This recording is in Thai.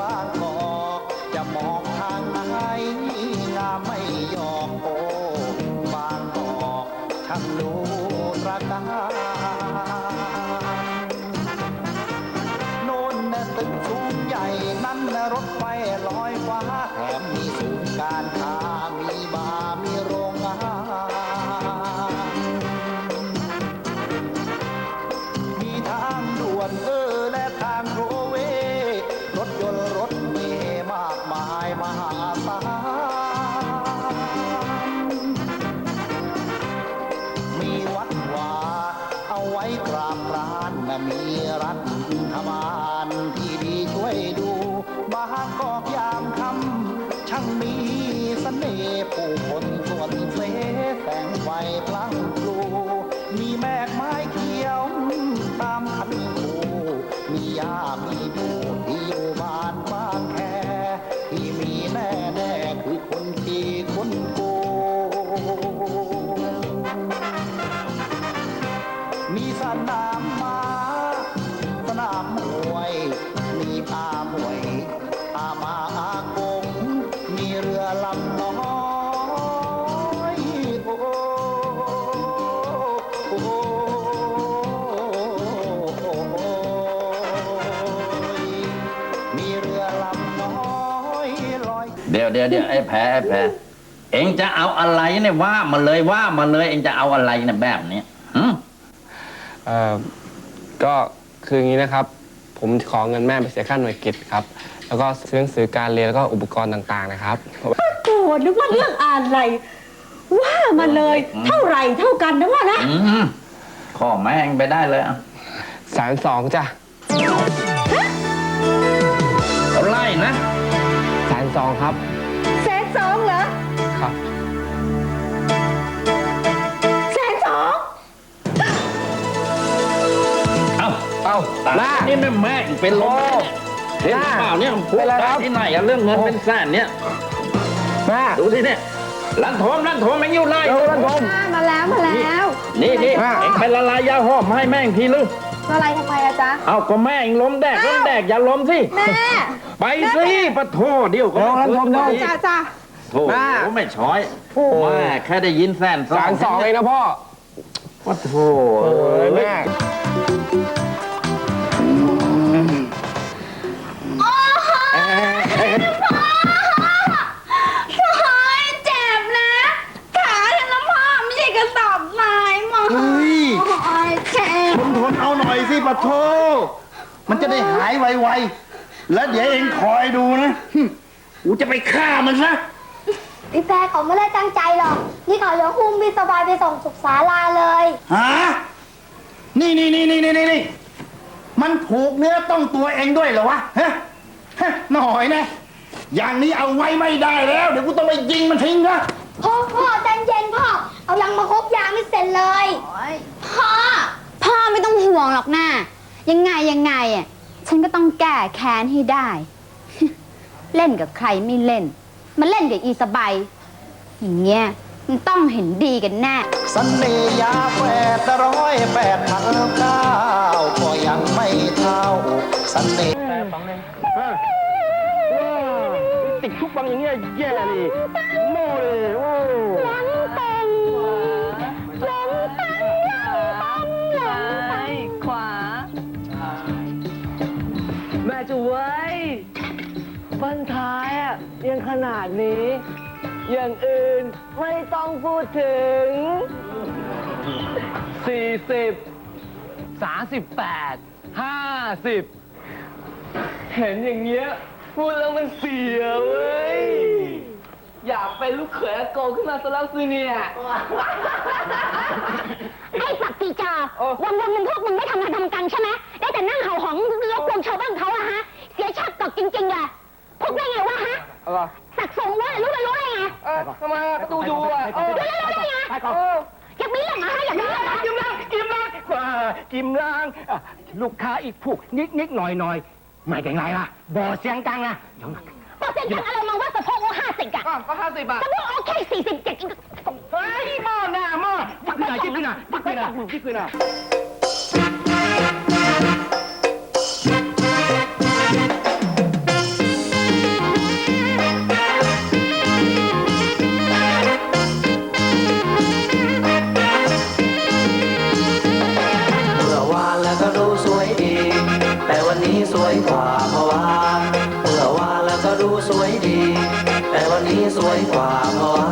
บางกอกจะมองทางไหนงามไม่ยอมโอ้บางกอกช่างดูตระการโน่นน่ะตึกากอกยามคำช่างมีเสน่ห์ผู้คนส่วนเสแสงไฟพลังพลูมีแมกไม้เขียวตามคันคูมียามีดูที่อยู่บ้านบ้างแคที่มีแน่แน่คือคนที่คนโกมีสนาม เดี๋ยวเดี๋ยวเดี๋ยวไอ้แผลไอ้แผลเอ็งจะเอาอะไรเนี่ยว่ามาเลยว่ามาเลยเอ็งจะเอาอะไรเนี่ยแบบเนี้ยหึเอ่อก็คืออย่างนี้นะครับ ผมขอเงินแม่ไปเสียค่าหน่วยกิจครับ แล้วก็ซื้อหนังสือการเรียนแล้วก็อุปกรณ์ต่างๆนะครับโอ้นึกว่าเรื่องอะไร ว่ามาเลย เท่าไหร่เท่ากันนะว่านะ อืมข้อแม่งไปได้เลยอะแสนสองจ้ะเท่าไล่นะแสนสองครับ แสนสองเหรอ ครับ แสนสองเอ้าเอ้าตายแม่นี่แม่แม่งเป็นลมเห็นหรือเปล่าเนี่ยพูดเป็นไรคได้รับที่ไหนอะเรื่องเงินเป็นแสนเนี่ยแม่ดูสิเนี่ยลันโทมลันโทมแม่งอยู่ไล่เร็วลันโทมมาแล้วมาแล้ว นี่นี่แม่เอ็งเป็นละลายยาหอมให้แม่งทีลึกอะไรทำไมอะจ๊ะเอาก็แม่งล้มแดกล้มแดกอย่าล้มสิแม่ ไปสิปะโทเดี๋ยวก็เร็วลันโทมเร็วจ้าจ้าโถ่ไม่ช้อยโอ้แม่แค่ได้ยินแสนสแสองนสองเองนะพ่อปะโถโอ้ยแม่โอ้ยเจ็บนะ ขาฉันน้ำพ่อไม่ใช่กระสอบทรายหมอเฮ้ยโอ้ยเจ็บทนทนเอาหน่อยสิปะโทมันจะได้หายไวๆ แล้วเดี๋ยวเองคอยดูนะหึกูจะไปฆ่ามันซะ พี่แพรเขาไม่ได้ตั้งใจหรอก นี่เขาจะหุ้มพี่สบายไปส่งสุขศาลาเลย ฮะนี่นี่นี่นี่นี่นี่มันผูกเนื้อต้องตัวเองด้วยเหรอวะฮะฮะหน่อยนะ อย่างนี้เอาไว้ไม่ได้แล้ว เดี๋ยวกูต้องไปยิงมันทิ้งนะพ่อพ่อใจเย็นพ่อ เอาลังมาครบยางไม่เสร็จเลย พ่อ พ่อไม่ต้องห่วงหรอกนะยังไงยังไงอะ ฉันก็ต้องแก้แค้นให้ได้ เล่นกับใครไม่เล่น มาเล่นกับอีสบายอย่างเงี้ยมันต้องเห็นดีกันแน่สเนห์ยาแปดร้อยแปดพันเก้าก็ยังไม่เท่าสเนห์ติดทุกบังอย่างเงี้ยแย่เลยโม่เลยโอ้ ยังขนาดนี้ อย่างอื่นไม่ต้องพูดถึง 40 38 50 เห็นอย่างเงี้ยพูดแล้วมันเสียเว้ย อยากเป็นลูกเขยอาโกขึ้นมาซะแล้วสิเนี่ย ไอ้ปักปีจาโอ้วันวันๆหนึ่งพวกมึงไม่ทำงานทำกันใช่ไหมได้แต่นั่งเห่าของรบกวนชาวบ้านเขาอะฮะ เสียชาติตกจริงๆเลยพวกได้ไงวะฮะ อะไรสักสงว่ารู้ไม่รู้ได้ไงเอ้ยทำไมอะประตูอยู่อะเออรู้ได้ไงเอออยากมีเรื่องเหรอฮะอยากมีเรื่องเหรอกิมล้างกิมล้างอ่ากิมล้างอะลูกค้าอีกพวกนิดนิดหน่อยหน่อยไม่เป็นไรล่ะบ่เสียงดังอะเดี๋ยวนะเปอร์เซ็นต์กันอะไรมาว่าสะโพกว่าห้าสิบอะอะก็ห้าสิบบาทสะโพกโอเคสี่สิบเจ็ดเฮ้ยหม้อหน้าหม้อยิบขึ้นหน่อยยิบขึ้นหน่อยยิบขึ้นหน่อ สวยดีแต่วันนี้สวยกว่าเมื่อวานเมื่อวานแล้วก็ดูสวยดี แต่วันนี้สวยกว่าเมื่อวาน